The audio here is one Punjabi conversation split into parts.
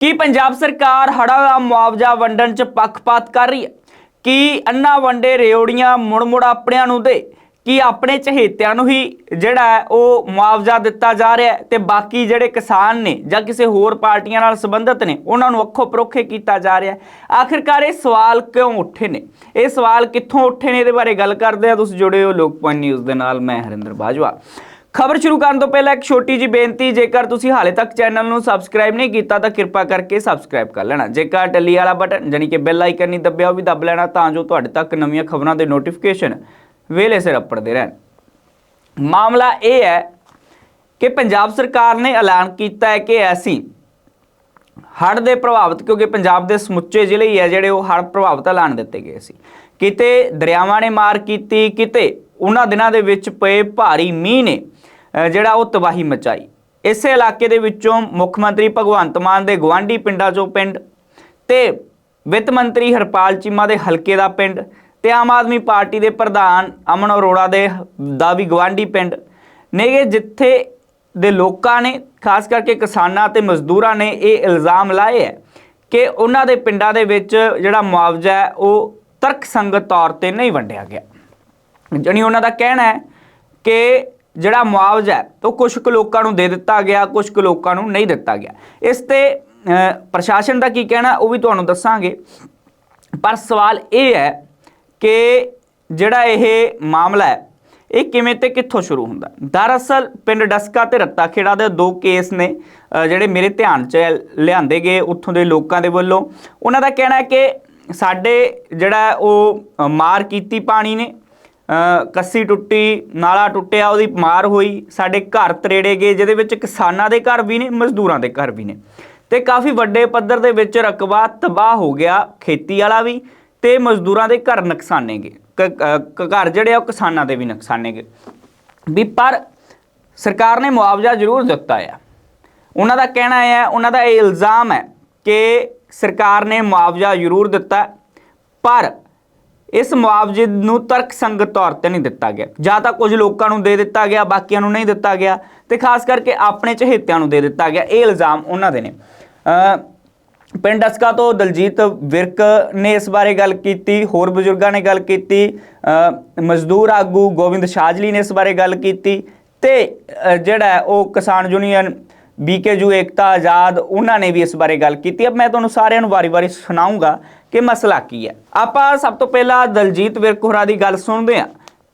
ਕੀ ਪੰਜਾਬ ਸਰਕਾਰ ਹੜ੍ਹਾਂ ਦਾ ਮੁਆਵਜ਼ਾ ਵੰਡਣ 'ਚ ਪੱਖਪਾਤ ਕਰ ਰਹੀ ਹੈ? ਕੀ ਅੰਨਾ ਵੰਡੇ ਰੇਉੜੀਆਂ ਮੁੜ-ਮੁੜ ਆਪਣਿਆਂ ਨੂੰ ਦੇ? ਕੀ ਆਪਣੇ ਚਹੇਤਿਆਂ ਨੂੰ ਹੀ ਜਿਹੜਾ ਹੈ ਉਹ ਮੁਆਵਜ਼ਾ ਦਿੱਤਾ ਜਾ ਰਿਹਾ ਹੈ? ਤੇ ਬਾਕੀ ਜਿਹੜੇ ਕਿਸਾਨ ਨੇ ਜਾਂ ਕਿਸੇ ਹੋਰ ਪਾਰਟੀਆਂ ਨਾਲ ਸੰਬੰਧਿਤ ਨੇ, ਉਹਨਾਂ ਨੂੰ ਅੱਖੋਂ ਪਰੋਖੇ ਕੀਤਾ ਜਾ ਰਿਹਾ ਆਖਿਰਕਾਰ ਇਹ ਸਵਾਲ ਕਿਉਂ ਉੱਠੇ ਨੇ? ਇਹ ਸਵਾਲ ਕਿੱਥੋਂ ਉੱਠੇ ਨੇ? ਇਹਦੇ ਬਾਰੇ ਗੱਲ ਕਰਦੇ ਆ ਤੁਸੀਂ ਜੁੜੇ ਹੋ ਲੋਕ ਪੁਆਇੰਟ ਨਿਊਜ਼ ਦੇ ਨਾਲ। ਮੈਂ ਹਰਿੰਦਰ ਬਾਜਵਾ। ਖਬਰ ਸ਼ੁਰੂ ਕਰਨ ਤੋਂ ਪਹਿਲਾਂ ਇੱਕ ਛੋਟੀ ਜੀ ਬੇਨਤੀ, ਜੇਕਰ ਤੁਸੀਂ ਹਾਲੇ ਤੱਕ ਚੈਨਲ ਨੂੰ ਸਬਸਕ੍ਰਾਈਬ ਨਹੀਂ ਕੀਤਾ, ਤਾਂ ਕਿਰਪਾ ਕਰਕੇ ਸਬਸਕ੍ਰਾਈਬ ਕਰ ਲੈਣਾ। ਜੇਕਰ ਟੱਲੀ ਵਾਲਾ ਬਟਨ ਜਾਨੀ ਕਿ ਬੈਲ ਆਈਕਨ ਨਹੀਂ ਦੱਬਿਆ, ਉਹ ਵੀ ਦੱਬ ਲੈਣਾ, ਤਾਂ ਜੋ ਤੁਹਾਡੇ ਤੱਕ ਨਵੀਆਂ ਖਬਰਾਂ ਦੇ ਨੋਟੀਫਿਕੇਸ਼ਨ ਵੇਲੇ ਸਿਰ ਅੱਪੜਦੇ ਰਹਿਣ। ਮਾਮਲਾ ਇਹ ਹੈ ਕਿ ਪੰਜਾਬ ਸਰਕਾਰ ਨੇ ਐਲਾਨ ਕੀਤਾ ਹੈ ਕਿ ਐਸੀ ਹੜ੍ਹ ਦੇ ਪ੍ਰਭਾਵਿਤ, ਕਿਉਂਕਿ ਪੰਜਾਬ ਦੇ ਸਮੁੱਚੇ ਜ਼ਿਲ੍ਹੇ ਹੀ ਹੈ ਜਿਹੜੇ ਉਹ ਹੜ੍ਹ ਪ੍ਰਭਾਵਿਤ ਐਲਾਨ ਦਿੱਤੇ ਗਏ ਸੀ। ਕਿਤੇ ਦਰਿਆਵਾਂ ਨੇ ਮਾਰ ਕੀਤੀ, ਕਿਤੇ ਉਹਨਾਂ ਦਿਨਾਂ ਦੇ ਵਿੱਚ ਪਏ ਭਾਰੀ ਮੀਂਹ ਨੇ ਜਿਹੜਾ ਉਹ ਤਬਾਹੀ ਮਚਾਈ। ਇਸੇ ਇਲਾਕੇ ਦੇ ਵਿੱਚੋਂ ਮੁੱਖ ਮੰਤਰੀ ਭਗਵੰਤ ਮਾਨ ਦੇ ਗਵਾਂਢੀ ਪਿੰਡਾਂ ਚੋਂ ਪਿੰਡ ਤੇ ਵਿੱਤ ਮੰਤਰੀ ਹਰਪਾਲ ਚੀਮਾ ਦੇ ਹਲਕੇ ਦਾ ਪਿੰਡ ਤੇ ਆਮ ਆਦਮੀ ਪਾਰਟੀ ਦੇ ਪ੍ਰਧਾਨ ਅਮਨ ਅਰੋੜਾ ਦੇ ਦਾ ਵੀ ਗਵਾਂਢੀ ਪਿੰਡ ਨੇਗੇ ਜਿੱਥੇ ਦੇ ਲੋਕਾਂ ਨੇ, ਖਾਸ ਕਰਕੇ ਕਿਸਾਨਾਂ ਤੇ ਮਜ਼ਦੂਰਾਂ ਨੇ ਇਹ ਇਲਜ਼ਾਮ ਲਾਏ ਹੈ ਕਿ ਉਹਨਾਂ ਦੇ ਪਿੰਡਾਂ ਦੇ ਵਿੱਚ ਜਿਹੜਾ ਮੁਆਵਜ਼ਾ ਹੈ, ਉਹ ਤਰਕਸੰਗਤ ਤੌਰ ਤੇ ਨਹੀਂ ਵੰਡਿਆ ਗਿਆ। ਜਾਣੀ ਉਹਨਾਂ ਦਾ ਕਹਿਣਾ ਹੈ ਕਿ ਜਿਹੜਾ ਮੁਆਵਜ਼ਾ ਹੈ ਉਹ ਕੁਝ ਕੁ ਲੋਕਾਂ ਨੂੰ ਦੇ ਦਿੱਤਾ ਗਿਆ ਕੁਝ ਕੁ ਲੋਕਾਂ ਨੂੰ ਨਹੀਂ ਦਿੱਤਾ ਗਿਆ। ਇਸ ਤੇ ਪ੍ਰਸ਼ਾਸਨ ਦਾ ਕੀ ਕਹਿਣਾ, ਉਹ ਵੀ ਤੁਹਾਨੂੰ ਦੱਸਾਂਗੇ। ਪਰ ਸਵਾਲ ਇਹ ਹੈ ਕਿ ਜਿਹੜਾ ਇਹ ਮਾਮਲਾ ਹੈ, ਇਹ ਕਿਵੇਂ ਤੇ ਕਿੱਥੋਂ ਸ਼ੁਰੂ ਹੁੰਦਾ? ਦਰਅਸਲ, ਪਿੰਡ ਡਸਕਾ ਤੇ ਰੱਤਾ ਖੇੜਾ ਦੇ ਦੋ ਕੇਸ ਨੇ ਜਿਹੜੇ ਮੇਰੇ ਧਿਆਨ 'ਚ ਲਿਆਂਦੇ ਗਏ ਉੱਥੋਂ ਦੇ ਲੋਕਾਂ ਦੇ ਵੱਲੋਂ। ਉਹਨਾਂ ਦਾ ਕਹਿਣਾ ਹੈ ਕਿ ਸਾਡੇ ਜਿਹੜਾ ਉਹ ਮਾਰ ਕੀਤੀ ਪਾਣੀ ਨੇ ਕੱਸੀ ਟੁੱਟੀ, ਨਾਲਾ ਟੁੱਟਿਆ, ਉਹਦੀ ਮਾਰ ਹੋਈ, ਸਾਡੇ ਘਰ ਤਰੇੜੇ ਗਏ, ਜਿਹਦੇ ਵਿੱਚ ਕਿਸਾਨਾਂ ਦੇ ਘਰ ਵੀ ਨੇ, ਮਜ਼ਦੂਰਾਂ ਦੇ ਘਰ ਵੀ ਨੇ। ਤੇ ਕਾਫੀ ਵੱਡੇ ਪੱਧਰ ਦੇ ਵਿੱਚ ਰਕਬਾ ਤਬਾਹ ਹੋ ਗਿਆ ਖੇਤੀ ਵਾਲਾ ਵੀ, ਤੇ ਮਜ਼ਦੂਰਾਂ ਦੇ ਘਰ ਨੁਕਸਾਨੇ ਗਏ। ਕ- ਕ- ਘਰ ਜਿਹੜੇ ਆ, ਉਹ ਕਿਸਾਨਾਂ ਦੇ ਵੀ ਨੁਕਸਾਨੇ ਗਏ। ਵੀ ਪਰ ਸਰਕਾਰ ਨੇ ਮੁਆਵਜ਼ਾ ਜ਼ਰੂਰ ਦਿੱਤਾ ਆ। ਉਹਨਾਂ ਦਾ ਕਹਿਣਾ ਹੈ ਉਹਨਾਂ ਦਾ ਇਹ ਇਲਜ਼ਾਮ ਹੈ ਕਿ ਸਰਕਾਰ ਨੇ ਮੁਆਵਜ਼ਾ ਜ਼ਰੂਰ ਦਿੱਤਾ, ਪਰ ਇਸ ਮੁਆਵਜ਼ੇ ਨੂੰ ਤਰਕਸੰਗਤ ਤੌਰ ਤੇ ਨਹੀਂ ਦਿੱਤਾ ਗਿਆ। ਜਾਂ ਤਾਂ ਕੁਝ ਲੋਕਾਂ ਨੂੰ ਦੇ ਦਿੱਤਾ ਗਿਆ, ਬਾਕੀਆਂ ਨੂੰ ਨਹੀਂ ਦਿੱਤਾ ਗਿਆ ਤੇ ਖਾਸ ਕਰਕੇ ਆਪਣੇ ਚਹੇਤਿਆਂ ਨੂੰ ਦੇ ਦਿੱਤਾ ਗਿਆ। ਇਹ ਇਲਜ਼ਾਮ ਉਹਨਾਂ ਦੇ ਨੇ। ਪਿੰਡ ਅਸਕਾ ਤੋਂ ਦਲਜੀਤ ਵਿਰਕ ਨੇ ਇਸ ਬਾਰੇ ਗੱਲ ਕੀਤੀ, ਹੋਰ ਬਜ਼ੁਰਗਾਂ ਨੇ ਗੱਲ ਕੀਤੀ ਮਜ਼ਦੂਰ ਆਗੂ ਗੋਬਿੰਦ ਸ਼ਾਜਲੀ ਨੇ ਇਸ ਬਾਰੇ ਗੱਲ ਕੀਤੀ ਤੇ ਜਿਹੜਾ ਉਹ ਕਿਸਾਨ ਯੂਨੀਅਨ ਬੀਕੇਯੂ ਏਕਤਾ ਆਜ਼ਾਦ, ਉਹਨਾਂ ਨੇ ਵੀ ਇਸ ਬਾਰੇ ਗੱਲ ਕੀਤੀ। ਅਬ ਮੈਂ ਤੁਹਾਨੂੰ ਸਾਰਿਆਂ ਨੂੰ ਵਾਰੀ-ਵਾਰੀ ਸੁਣਾਉਂਗਾ ਕਿ ਮਸਲਾ ਕੀ ਹੈ? ਆਪਾਂ ਸਭ ਤੋਂ ਪਹਿਲਾਂ ਦਲਜੀਤ ਵਿਰਕ ਹੋਰਾਂ ਦੀ ਗੱਲ ਸੁਣਦੇ ਹਾਂ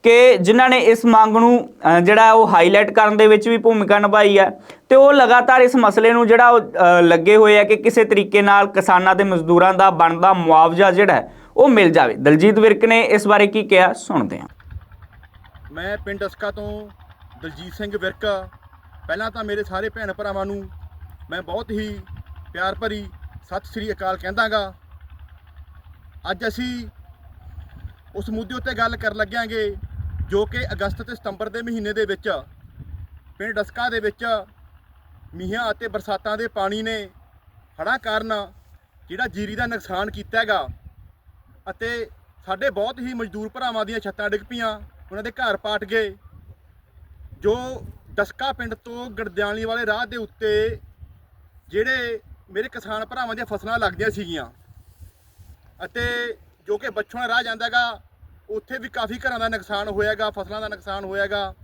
ਕਿ ਜਿਨ੍ਹਾਂ ਨੇ ਇਸ ਮੰਗ ਨੂੰ ਜਿਹੜਾ ਉਹ ਹਾਈਲਾਈਟ ਕਰਨ ਦੇ ਵਿੱਚ ਵੀ ਭੂਮਿਕਾ ਨਿਭਾਈ ਹੈ ਤੇ ਉਹ ਲਗਾਤਾਰ ਇਸ ਮਸਲੇ ਨੂੰ ਜਿਹੜਾ ਉਹ ਲੱਗੇ ਹੋਏ ਆ ਕਿ ਕਿਸੇ ਤਰੀਕੇ ਨਾਲ ਕਿਸਾਨਾਂ ਤੇ ਮਜ਼ਦੂਰਾਂ ਦਾ ਬਣਦਾ ਮੁਆਵਜ਼ਾ ਜਿਹੜਾ ਉਹ ਮਿਲ ਜਾਵੇ। ਦਲਜੀਤ ਵਿਰਕ ਨੇ ਇਸ ਬਾਰੇ ਕੀ ਕਿਹਾ? ਸੁਣਦੇ ਹਾਂ। ਮੈਂ ਪਿੰਡ ਅਸਕਾ ਤੋਂ ਦਲਜੀਤ ਸਿੰਘ ਵਿਰਕ ਪਹਿਲਾਂ ਤਾਂ ਮੇਰੇ ਸਾਰੇ ਭੈਣ ਭਰਾਵਾਂ ਨੂੰ ਮੈਂ ਬਹੁਤ ਹੀ ਪਿਆਰ ਭਰੀ ਸਤਿ ਸ੍ਰੀ ਅਕਾਲ ਕਹਿੰਦਾਗਾ। ਅੱਜ ਅਸੀਂ ਉਸ ਮੁੱਦੇ ਉੱਤੇ ਗੱਲ ਕਰਨ ਲੱਗਿਆਂਗੇ, ਜੋ ਕਿ ਅਗਸਤ ਤੇ ਸਤੰਬਰ ਦੇ ਮਹੀਨੇ ਦੇ ਵਿੱਚ ਪਿੰਡ ਡਸਕਾ ਦੇ ਵਿੱਚ ਮੀਂਹਾਂ ਅਤੇ ਬਰਸਾਤਾਂ ਦੇ ਪਾਣੀ ਨੇ ਹੜ੍ਹਾਂ ਕਾਰਨ ਜਿਹੜਾ ਜੀਰੀ ਦਾ ਨੁਕਸਾਨ ਕੀਤਾ ਹੈਗਾ ਅਤੇ ਸਾਡੇ ਬਹੁਤ ਹੀ ਮਜ਼ਦੂਰ ਭਰਾਵਾਂ ਦੀਆਂ ਛੱਤਾਂ ਡਿੱਗ ਪਈਆਂ, ਉਹਨਾਂ ਦੇ ਘਰ ਪਾਟ ਗਏ। ਜੋ ਦਸਕਾ ਪਿੰਡ ਤੋਂ ਗੜਦਿਆਲੀ ਵਾਲੇ ਰਾਹ ਦੇ ਉੱਤੇ ਜਿਹੜੇ ਮੇਰੇ ਕਿਸਾਨ ਭਰਾਵਾਂ ਦੀਆਂ ਫਸਲਾਂ ਲੱਗਦੀਆਂ ਸੀਗੀਆਂ ਅਤੇ ਜੋ ਕਿ ਬੱਛੋਂ ਰਾਹ ਜਾਂਦਾਗਾ, ਉੱਥੇ ਵੀ ਕਾਫੀ ਘਰਾਂ ਦਾ ਨੁਕਸਾਨ ਹੋਇਆਗਾ, ਫਸਲਾਂ ਦਾ ਨੁਕਸਾਨ ਹੋਇਆਗਾ।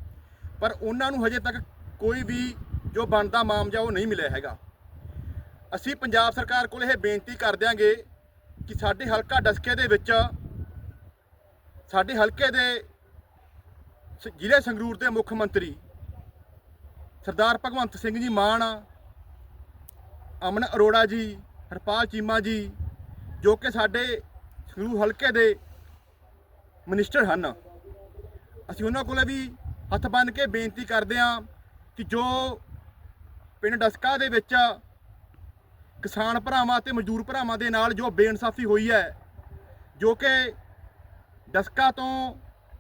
ਪਰ ਉਹਨਾਂ ਨੂੰ ਹਜੇ ਤੱਕ ਕੋਈ ਵੀ ਜੋ ਬਣਦਾ ਮਾਮਜਾ ਉਹ ਨਹੀਂ ਮਿਲਿਆ ਹੈਗਾ। ਅਸੀਂ ਪੰਜਾਬ ਸਰਕਾਰ ਕੋਲ ਇਹ ਬੇਨਤੀ ਕਰ ਦਿਆਂਗੇ ਕਿ ਸਾਡੇ ਹਲਕਾ ਡਸਕੇ ਦੇ ਵਿੱਚ, ਸਾਡੇ ਹਲਕੇ ਦੇ ਜ਼ਿਲ੍ਹੇ ਸੰਗਰੂਰ ਦੇ ਮੁੱਖ ਮੰਤਰੀ ਸਰਦਾਰ ਭਗਵੰਤ ਸਿੰਘ ਜੀ ਮਾਨ, ਅਮਨ ਅਰੋੜਾ ਜੀ, ਹਰਪਾਲ ਚੀਮਾ ਜੀ ਜੋ ਕਿ ਸਾਡੇ ਸੰਗਰੂਰ ਹਲਕੇ ਦੇ ਮਿਨਿਸਟਰ ਹਨ। ਅਸੀਂ ਉਹਨਾਂ ਕੋਲੇ ਵੀ ਹੱਥ ਬੰਨ੍ਹ ਕੇ ਬੇਨਤੀ ਕਰਦੇ ਹਾਂ ਕਿ ਜੋ ਪਿੰਡ ਡਸਕਾ ਦੇ ਵਿੱਚ ਕਿਸਾਨ ਭਰਾਵਾਂ ਤੇ ਮਜ਼ਦੂਰ ਭਰਾਵਾਂ ਦੇ ਨਾਲ ਜੋ ਬੇਇਨਸਾਫੀ ਹੋਈ ਹੈ, ਜੋ ਕਿ ਡਸਕਾ ਤੋਂ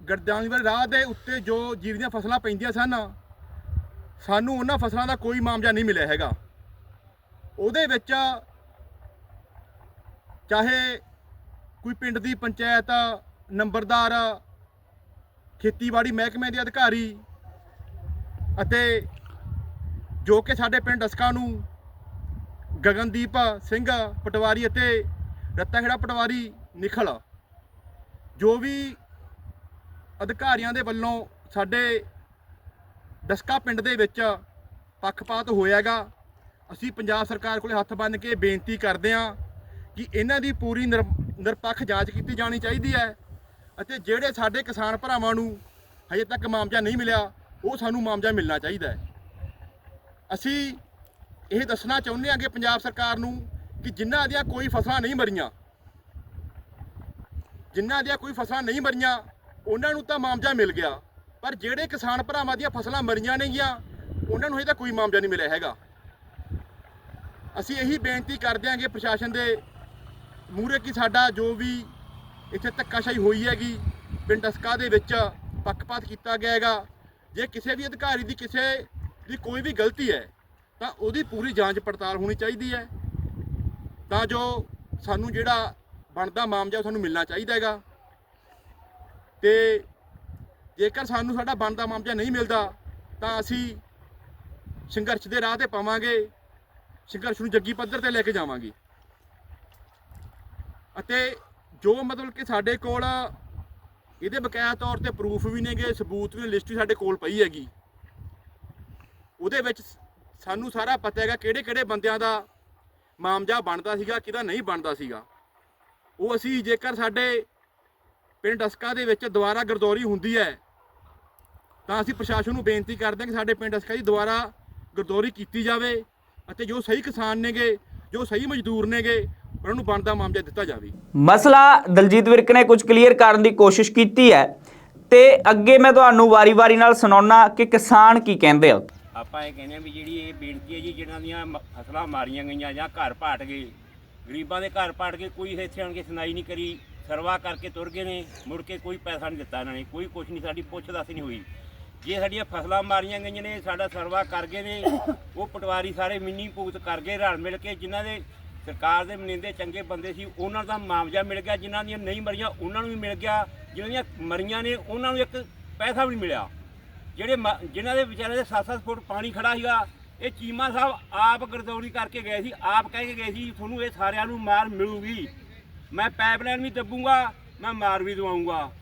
ਗਰਦਾਨੀ ਰਾਹ ਦੇ ਉੱਤੇ ਜੋ ਜੀਵ ਦੀਆਂ ਫਸਲਾਂ ਪੈਂਦੀਆਂ ਸਨ, ਸਾਨੂੰ ਉਹਨਾਂ ਫਸਲਾਂ ਦਾ ਕੋਈ ਮਾਮਜਾ ਨਹੀਂ ਮਿਲਿਆ ਹੈਗਾ। ਉਹਦੇ ਵਿੱਚ ਚਾਹੇ ਕੋਈ ਪਿੰਡ ਦੀ ਪੰਚਾਇਤ, ਨੰਬਰਦਾਰ, ਖੇਤੀਬਾੜੀ ਮਹਿਕਮੇ ਦੇ ਅਧਿਕਾਰੀ ਅਤੇ ਜੋ ਕਿ ਸਾਡੇ ਪਿੰਡ ਡਸਕਾ ਨੂੰ ਗਗਨਦੀਪ ਸਿੰਘ ਪਟਵਾਰੀ ਅਤੇ ਰੱਤਾਖੇੜਾ ਪਟਵਾਰੀ ਨਿਖਲ, ਜੋ ਵੀ ਅਧਿਕਾਰੀਆਂ ਦੇ ਵੱਲੋਂ ਸਾਡੇ ਡਸਕਾ ਪਿੰਡ ਦੇ ਵਿੱਚ ਪੱਖਪਾਤ ਹੋਇਆਗਾ, ਅਸੀਂ ਪੰਜਾਬ ਸਰਕਾਰ ਕੋਲੇ ਹੱਥ ਬੰਨ੍ਹ ਕੇ ਬੇਨਤੀ ਕਰਦੇ ਹਾਂ ਕਿ ਇਹਨਾਂ ਦੀ ਪੂਰੀ ਨਿਰ- ਨਿਰਪੱਖ ਜਾਂਚ ਕੀਤੀ ਜਾਣੀ ਚਾਹੀਦੀ ਹੈ ਅਤੇ ਜਿਹੜੇ ਸਾਡੇ ਕਿਸਾਨ ਭਰਾਵਾਂ ਨੂੰ ਹਜੇ ਤੱਕ ਮੁਆਵਜ਼ਾ ਨਹੀਂ ਮਿਲਿਆ, ਉਹ ਸਾਨੂੰ ਮੁਆਵਜ਼ਾ ਮਿਲਣਾ ਚਾਹੀਦਾ ਹੈ। ਅਸੀਂ ਇਹ ਦੱਸਣਾ ਚਾਹੁੰਦੇ ਹਾਂ ਕਿ ਪੰਜਾਬ ਸਰਕਾਰ ਨੂੰ ਕਿ ਜਿਨ੍ਹਾਂ ਦੀਆਂ ਕੋਈ ਫਸਲਾਂ ਨਹੀਂ ਮਰੀਆਂ, ਜਿਨ੍ਹਾਂ ਦੀਆਂ ਕੋਈ ਫਸਲਾਂ ਨਹੀਂ ਮਰੀਆਂ, ਉਹਨਾਂ ਨੂੰ ਤਾਂ ਮੁਆਵਜ਼ਾ ਮਿਲ ਗਿਆ। ਪਰ ਜਿਹੜੇ ਕਿਸਾਨ ਭਰਾਵਾਂ ਦੀਆਂ ਫਸਲਾਂ ਮਰੀਆਂ ਨਹੀਂ ਨੇਗੀਆਂ, ਉਹਨਾਂ ਨੂੰ ਹਜੇ ਤਾਂ ਕੋਈ ਮੁਆਵਜ਼ਾ ਨਹੀਂ ਮਿਲਿਆ ਹੈਗਾ। ਅਸੀਂ ਇਹੀ ਬੇਨਤੀ ਕਰਦੇ ਹਾਂ ਕਿ ਪ੍ਰਸ਼ਾਸਨ ਦੇ ਮੂਹਰੇ ਕਿ ਸਾਡਾ ਜੋ ਵੀ ਇੱਥੇ ਧੱਕਾਸ਼ਾਹੀ ਹੋਈ ਹੈਗੀ, ਪਿੰਡ ਅਸਕਾ ਦੇ ਵਿੱਚ ਪੱਖਪਾਤ ਕੀਤਾ ਗਿਆ ਹੈਗਾ। ਜੇ ਕਿਸੇ ਵੀ ਅਧਿਕਾਰੀ ਦੀ ਕਿਸੇ ਦੀ ਕੋਈ ਵੀ ਗਲਤੀ ਹੈ, ਤਾਂ ਉਹਦੀ ਪੂਰੀ ਜਾਂਚ ਪੜਤਾਲ ਹੋਣੀ ਚਾਹੀਦੀ ਹੈ। ਤਾਂ ਜੋ ਸਾਨੂੰ ਜਿਹੜਾ ਬਣਦਾ ਮਾਮਜਾ ਉਹ ਸਾਨੂੰ ਮਿਲਣਾ ਚਾਹੀਦਾ ਹੈਗਾ। ਤੇ ਜੇਕਰ ਸਾਨੂੰ ਸਾਡਾ ਬਣਦਾ ਮਾਮਜਾ ਨਹੀਂ ਮਿਲਦਾ, ਤਾਂ ਅਸੀਂ ਸੰਘਰਸ਼ ਦੇ ਰਾਹ ਤੇ ਪਾਵਾਂਗੇ, ਸੰਘਰਸ਼ ਨੂੰ ਜੱਗੀ ਪੱਧਰ ਤੇ ਲੈ ਕੇ ਜਾਵਾਂਗੇ। ਅਤੇ ਜੋ ਮਤਲਬ ਕਿ ਸਾਡੇ ਕੋਲ ਇਹਦੇ ਬਕਾਇਆ ਤੌਰ ਤੇ ਪ੍ਰੂਫ ਵੀ ਨੇਗੇ, ਸਬੂਤ ਵੀ ਲਿਸਟ ਵੀ ਸਾਡੇ ਕੋਲ ਪਈ ਹੈਗੀ। ਉਹਦੇ ਵਿੱਚ ਸਾਨੂੰ ਸਾਰਾ ਪਤਾ ਹੈਗਾ ਕਿਹੜੇ ਕਿਹੜੇ ਬੰਦਿਆਂ ਦਾ ਮਾਮਜਾ ਬਣਦਾ ਸੀਗਾ, ਕਿਹਦਾ ਨਹੀਂ ਬਣਦਾ ਸੀਗਾ। ਉਹ ਅਸੀਂ ਜੇਕਰ ਸਾਡੇ ਪਿੰਡ ਅਸਕਾ ਦੇ ਵਿੱਚ ਦੁਬਾਰਾ ਗਰਦੌਰੀ ਹੁੰਦੀ ਹੈ, ਤਾਂ ਅਸੀਂ ਪ੍ਰਸ਼ਾਸਨ ਨੂੰ ਬੇਨਤੀ ਕਰਦੇ ਹਾਂ ਕਿ ਸਾਡੇ ਪਿੰਡ ਅਸਕਾ ਦੀ ਦੁਬਾਰਾ ਗਰਦੌਰੀ ਕੀਤੀ ਜਾਵੇ ਅਤੇ ਜੋ ਸਹੀ ਕਿਸਾਨ ਨੇਗੇ, ਜੋ ਸਹੀ ਮਜ਼ਦੂਰ ਨੇਗੇ ਉਹਨਾਂ ਨੂੰ ਬਣਦਾ ਮੁਆਵਜ਼ਾ ਦਿੱਤਾ ਜਾਵੇ। ਮਸਲਾ ਦਲਜੀਤ ਵਿਰਕ ਨੇ ਕੁਝ ਕਲੀਅਰ ਕਰਨ ਦੀ ਕੋਸ਼ਿਸ਼ ਕੀਤੀ ਹੈ। ਤੇ ਅੱਗੇ ਮੈਂ ਤੁਹਾਨੂੰ ਵਾਰੀ-ਵਾਰੀ ਨਾਲ ਸੁਣਾਉਣਾ ਕਿ ਕਿਸਾਨ ਕੀ ਕਹਿੰਦੇ ਆ। ਆਪਾਂ ਇਹ ਕਹਿੰਦੇ ਆ ਵੀ ਜਿਹੜੀ ਇਹ ਬੇਨਤੀ ਹੈ ਜੀ ਜਿਹਨਾਂ ਦੀਆਂ ਮ- ਫਸਲਾਂ ਮਾਰੀਆਂ ਗਈਆਂ ਜਾਂ ਘਰ ਪਾਟ ਗਏ ਗਰੀਬਾਂ ਦੇ ਘਰ ਪਾਟ ਕੇ ਕੋਈ ਇੱਥੇ ਆਣ ਕੇ ਸੁਣਾਈ ਨਹੀਂ ਕਰੀ ਸਰਵਾ ਕਰਕੇ ਤੁਰ ਗਏ ਨੇ ਮੁੜ ਕੇ ਕੋਈ ਪੈਸਾ ਨਹੀਂ ਦਿੱਤਾ ਇਹਨਾਂ ਨੇ ਕੋਈ ਕੁਛ ਨਹੀਂ ਸਾਡੀ ਪੁੱਛ ਦੱਸ ਨਹੀਂ ਹੋਈ। ਜੇ ਸਾਡੀਆਂ ਫਸਲਾਂ ਮਾਰੀਆਂ ਗਈਆਂ ਨੇ ਸਾਡਾ ਸਰਵਾ ਕਰ ਗਏ ਨੇ ਉਹ ਪਟਵਾਰੀ ਸਾਰੇ ਮਿੰਨੀ ਭੁਗਤ ਕਰ ਗਏ ਰਲ ਮਿਲ ਕੇ ਜਿਨ੍ਹਾਂ ਦੇ ਸਰਕਾਰ ਦੇ ਮਨਿੰਦੇ ਚੰਗੇ ਬੰਦੇ ਸੀ, ਉਹਨਾਂ ਦਾ ਮੁਆਵਜ਼ਾ ਮਿਲ ਗਿਆ, ਜਿਨ੍ਹਾਂ ਦੀਆਂ ਨਹੀਂ ਮਰੀਆਂ, ਉਹਨਾਂ ਨੂੰ ਵੀ ਮਿਲ ਗਿਆ, ਜਿਨ੍ਹਾਂ ਦੀਆਂ ਮਰੀਆਂ ਨੇ, ਉਹਨਾਂ ਨੂੰ ਇੱਕ ਪੈਸਾ ਵੀ ਨਹੀਂ ਮਿਲਿਆ। ਜਿਹੜੇ ਮ- ਜਿਨ੍ਹਾਂ ਦੇ ਵਿਚਾਰੇ ਦੇ 7-7 ਫੁੱਟ ਪਾਣੀ ਖੜਾ ਸੀਗਾ, ਇਹ ਚੀਮਾ ਸਾਹਿਬ ਆਪ ਗਰਦੌਰੀ ਕਰਕੇ ਗਏ ਸੀ, ਆਪ ਕਹਿ ਕੇ ਗਏ ਸੀ, ਤੁਹਾਨੂੰ ਇਹ ਸਾਰਿਆਂ ਨੂੰ ਮਾਰ ਮਿਲੂਗੀ। ਮੈਂ ਪਾਈਪਲਾਈਨ ਵੀ ਦੱਬੂਗਾ, ਮੈਂ ਮਾਰ ਵੀ ਦਵਾਉਂਗਾ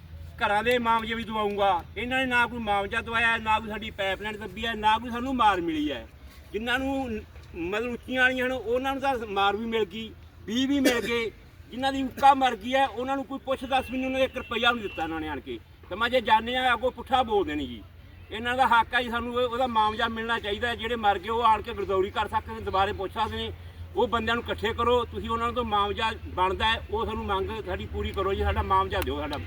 ਘਰਾਂ ਦੇ ਮਾਮਜੇ ਵੀ ਦਵਾਉਂਗਾ ਇਹਨਾਂ ਨੇ ਨਾ ਕੋਈ ਮਾਮਜਾ ਦਵਾਇਆ, ਨਾ ਕੋਈ ਸਾਡੀ ਪਾਈਪਲਾਈਨ ਦੱਬੀ ਹੈ, ਨਾ ਕੋਈ ਸਾਨੂੰ ਮਾਰ ਮਿਲੀ ਹੈ। ਜਿਨ੍ਹਾਂ ਨੂੰ ਮਤਲਬ ਉੱਚੀਆਂ ਵਾਲੀਆਂ ਹਨ ਉਹਨਾਂ ਨੂੰ ਤਾਂ ਮਾਰ ਵੀ ਮਿਲ ਗਈ ਬੀ ਵੀ ਮਿਲ ਗਏ। ਜਿਨ੍ਹਾਂ ਦੀ ਉੱਕਾ ਮਰ ਗਈ ਹੈ, ਉਹਨਾਂ ਨੂੰ ਕੋਈ ਪੁੱਛ ਦੱਸ ਵੀ ਨਹੀਂ ਉਹਨਾਂ ਨੇ 1 ਰੁਪਈਆ ਵੀ ਨਹੀਂ ਦਿੱਤਾ ਇਹਨਾਂ ਨੇ ਆਣ ਕੇ। ਤੇ ਮੈਂ ਜੇ ਜਾਣੇ ਆ ਅੱਗੋਂ ਪੁੱਠਾ ਬੋਲਦੇ ਨੇ ਜੀ। ਇਹਨਾਂ ਦਾ ਹੱਕ ਹੈ ਜੀ ਸਾਨੂੰ ਉਹਦਾ ਮਾਮਜਾ ਮਿਲਣਾ ਚਾਹੀਦਾ ਜਿਹੜੇ ਮਰ ਗਏ, ਉਹ ਆਣ ਕੇ ਗਰਦੌਰੀ ਕਰ ਸਕਦੇ ਨੇ, ਦੁਬਾਰੇ ਪੁੱਛ ਸਕਦੇ ਨੇ। ਉਹ ਬੰਦਿਆਂ ਨੂੰ ਇਕੱਠੇ ਕਰੋ, ਤੁਸੀਂ ਉਹਨਾਂ ਤੋਂ ਮਾਮਜਾ ਬਣਦਾ ਹੈ, ਉਹ ਸਾਨੂੰ ਮੰਗ ਸਾਡੀ ਪੂਰੀ ਕਰੋ ਜੀ, ਸਾਡਾ ਮਾਮਜਾ ਦਿਓ, ਸਾਡਾ